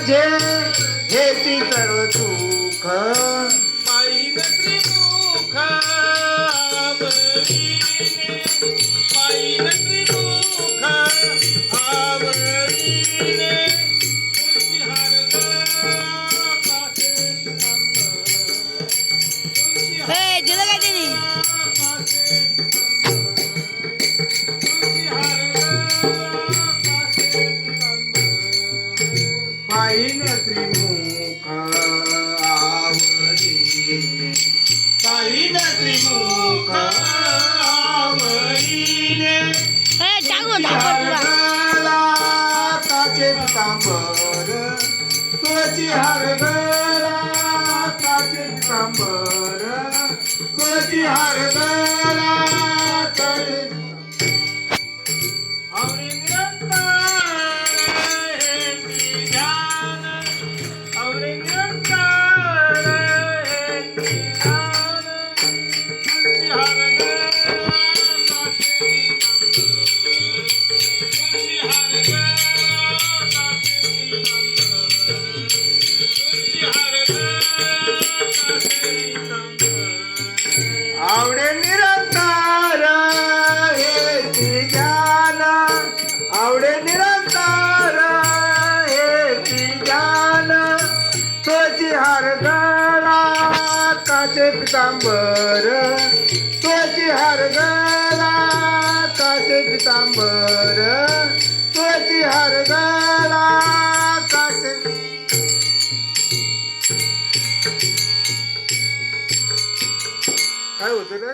माझे हेची सर्व सुख पाहिन त्रिमुख आवरीने पाहिन त्रिमुख आवरीने तुझी हरगा कासे तुझी हे तुळशी हरगला ताचे पितांबर तुळशी हरगला तुझी हरगळा काचे पितांबर. तुझी हरगळा काचे पितांबर. तुझी हरगळा काचे काय होतं रे?